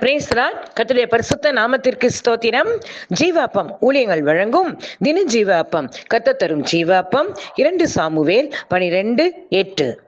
பிரேஸ்லாட் கத்துடைய பரிசுத்த நாமத்திற்கு ஸ்தோத்திரம். ஜீவாப்பம் ஊழியங்கள் வழங்கும் தின ஜீவாப்பம் கத்த தரும் ஜீவாப்பம் இரண்டு சாமுவேல் பனிரெண்டு எட்டு.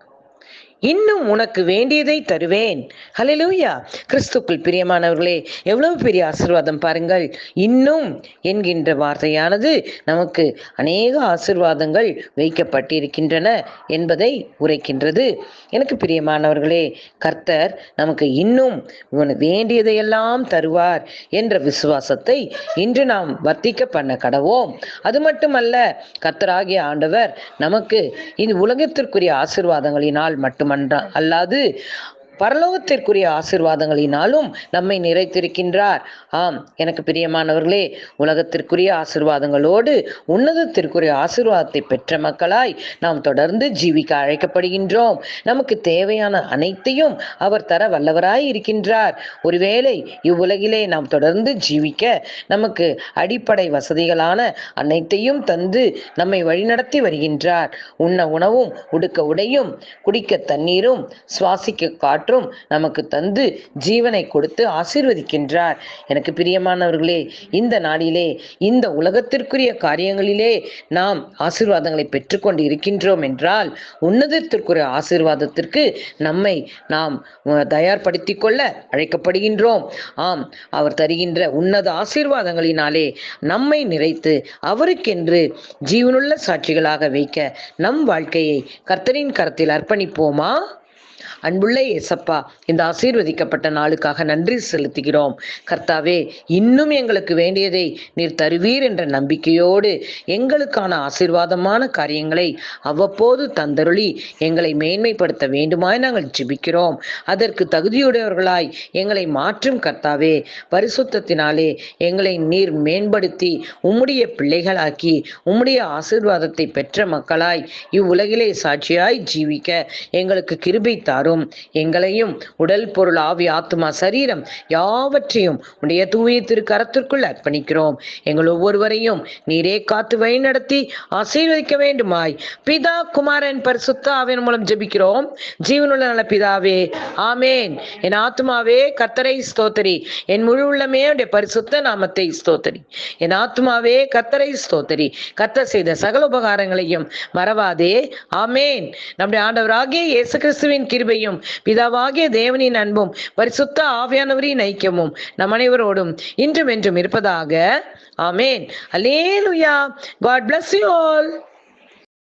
இன்னும் உனக்கு வேண்டியதை தருவேன். ஹalleluya கிறிஸ்துக்குள் பிரியமானவர்களே எவ்வளவு பெரிய ஆசிர்வாதம் பாருங்கள். இன்னும் என்கின்ற வார்த்தையானது நமக்கு அநேக ஆசீர்வாதங்கள் வைக்கப்பட்டிருக்கின்றன என்பதை உரைக்கின்றது. எனக்கு பிரியமானவர்களே கர்த்தர் நமக்கு இன்னும் உனக்கு வேண்டியதையெல்லாம் தருவார் என்ற விசுவாசத்தை இன்று நாம் வர்த்திக்க பண்ண கடவோம். அது மட்டுமல்ல கர்த்தராகிய ஆண்டவர் நமக்கு இந்த உலகத்திற்குரிய ஆசீர்வாதங்களினால் மட்டுமன்ற அல்லாது பரலோகத்திற்குரிய ஆசிர்வாதங்களினாலும் நம்மை நிறைத்திருக்கின்றார். ஆம் எனக்கு பிரியமானவர்களே உலகத்திற்குரிய ஆசிர்வாதங்களோடு உன்னதத்திற்குரிய ஆசிர்வாதத்தை பெற்ற மக்களாய் நாம் தொடர்ந்து ஜீவிக்க அழைக்கப்படுகின்றோம். நமக்கு தேவையான அனைத்தையும் அவர் தர வல்லவராய் இருக்கின்றார். ஒருவேளை இவ்வுலகிலே நாம் தொடர்ந்து ஜீவிக்க நமக்கு அடிப்படை வசதிகளான அனைத்தையும் தந்து நம்மை வழிநடத்தி வருகின்றார். உண்ண உணவும் உடுக்க உடையும் குடிக்க தண்ணீரும் சுவாசிக்க காற்று காற்றும் நமக்கு தந்து ஜீவனை கொடுத்து ஆசீர்வதிக்கின்றார். எனக்கு பிரியமானவர்களே இந்த நாளிலே இந்த உலகத்திற்குரிய காரியங்களிலே நாம் ஆசீர்வாதங்களை பெற்றுக்கொண்டு இருக்கின்றோம் என்றால் உன்னதத்திற்குரிய ஆசீர்வாதத்திற்கு நம்மை நாம் தயார்படுத்தி கொள்ள அழைக்கப்படுகின்றோம். ஆம் அவர் தருகின்ற உன்னத ஆசீர்வாதங்களினாலே நம்மை நிறைத்து அவருக்கென்று ஜீவனுள்ள சாட்சிகளாக வைக்க நம் வாழ்க்கையை கர்த்தரின் கரத்தில் அர்ப்பணிப்போமா? அன்புள்ள ஏசப்பா இந்த ஆசீர்வதிக்கப்பட்ட நாளுக்காக நன்றி செலுத்துகிறோம். கர்த்தாவே இன்னும் எங்களுக்கு வேண்டியதை நீர் தருவீர் என்ற நம்பிக்கையோடு எங்களுக்கான ஆசீர்வாதமான காரியங்களை அவ்வப்போது தந்தருளி எங்களை மேன்மைப்படுத்த வேண்டுமாய் நாங்கள் ஜிபிக்கிறோம். அதற்கு தகுதியுடையவர்களாய் எங்களை மாற்றும் கர்த்தாவே பரிசுத்தத்தினாலே எங்களை நீர் மேம்படுத்தி உம்முடைய பிள்ளைகளாக்கி உம்முடைய ஆசீர்வாதத்தை பெற்ற மக்களாய் இவ்வுலகிலே சாட்சியாய் ஜீவிக்க எங்களுக்கு கிருபை தாரும். எங்களையும் உடல் பொருள் ஆவி ஆத்மா சரீரம் யாவற்றையும் உடைய தூய திருக்கரத்திற்குள் அர்ப்பணிக்கிறோம். எங்கள் ஒவ்வொருவரையும் நீரே காத்து வழி நடத்தி ஆசீர்வதிக்க வேண்டுமாய். பிதா குமாரன் பரிசுத்த ஆவின் மூலம் ஜெபிக்கிறோம். ஜீவனுள்ள நல்ல பிதாவே ஆமேன். என் ஆத்மாவே கத்தரை ஸ்தோத்தரி. என் முழு உள்ளமே உடைய பரிசுத்த நாமத்தை ஸ்தோத்தரி. என் ஆத்மாவே கத்தரை ஸ்தோத்தரி. கத்த செய்த சகல உபகாரங்களையும் மறவாதே. ஆமேன். நம்முடைய ஆண்டவராகிய இயேசு கிறிஸ்துவின் கிருபையும் பிதாவாகிய தேவனின் அன்பும் பரிசுத்த ஆவியானவரின் ஐக்கியமும் நம் அனைவரோடும் இன்றும் என்றும் இருப்பதாக. ஆமேன். Alleluia God bless you all